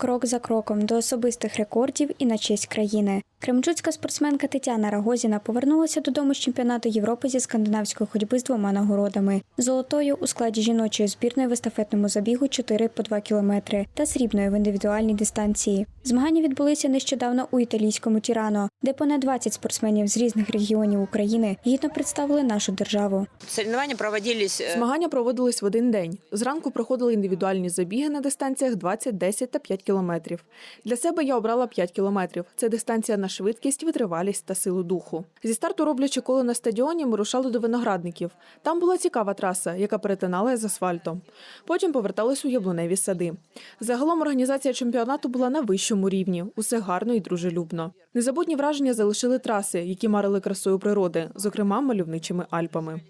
крок за кроком до особистих рекордів і на честь країни. Кременчуцька спортсменка Тетяна Рагозіна повернулася додому з чемпіонату Європи зі скандинавської ходьби з двома нагородами: золотою у складі жіночої збірної в естафетному забігу 4 по 2 кілометри та срібною в індивідуальній дистанції. Змагання відбулися нещодавно у італійському Тірано, де понад 20 спортсменів з різних регіонів України гідно представили нашу державу. Э, Змагання проводились в один день. Зранку проходили індивідуальні забіги на дистанціях 20, 10 та 5 кілометрів. Для себе я обрала 5 кілометрів. Це дистанція на швидкість, витривалість та силу духу. Зі старту роблячи коло на стадіоні, ми рушали до виноградників. Там була цікава траса, яка перетинала з асфальтом. Потім повертались у яблуневі сади. Загалом організація чемпіонату була на вищому рівні. Усе гарно і дружелюбно. Незабутні враження залишили траси, які марили красою природи, зокрема мальовничими Альпами.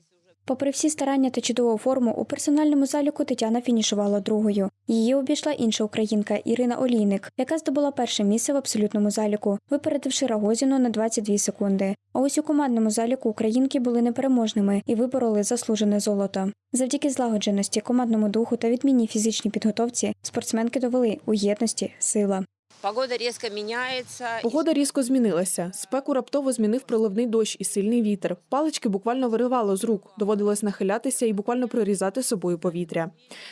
Попри всі старання та чудову форму, у персональному заліку Тетяна фінішувала другою. Її обійшла інша українка Ірина Олійник, яка здобула перше місце в абсолютному заліку, випередивши Рагозіну на 22 секунди. А ось у командному заліку українки були непереможними і вибороли заслужене золото. Завдяки злагодженості, командному духу та відмінній фізичній підготовці спортсменки довели у єдності сила. Погода різко міняється. Погода різко змінилася. Спеку раптово змінив проливний дощ і сильний вітер. Палички буквально виривало з рук, доводилось нахилятися і буквально прорізати собою повітря.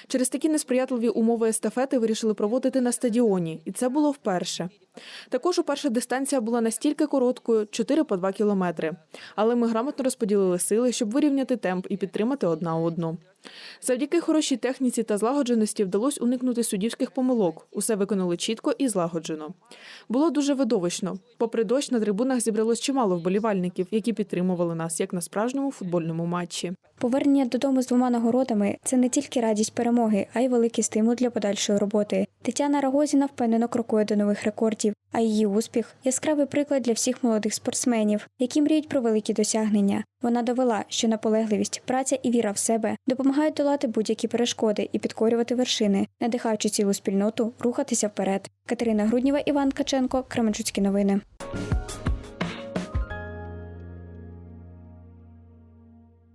Через такі несприятливі умови естафети вирішили проводити на стадіоні, і це було вперше. Також уперше дистанція була настільки короткою 4 по 2 кілометри. Але ми грамотно розподілили сили, щоб вирівняти темп і підтримати одна одну. Завдяки хорошій техніці та злагодженості вдалося уникнути суддівських помилок. Усе виконали чітко і злагоджено. Було дуже видовищно. Попри дощ, на трибунах зібралось чимало вболівальників, які підтримували нас як на справжньому футбольному матчі. Повернення додому з двома нагородами це не тільки радість перемоги, а й великий стимул для подальшої роботи. Тетяна Рагозіна впевнено крокує до нових рекордів, а її успіх яскравий приклад для всіх молодих спортсменів, які мріють про великі досягнення. Вона довела, що наполегливість, праця і віра в себе допомагають долати будь-які перешкоди і підкорювати вершини, надихаючи цілу спільноту рухатися вперед. Катерина Грудніва, Іван Каченко, Кременчуцькі новини.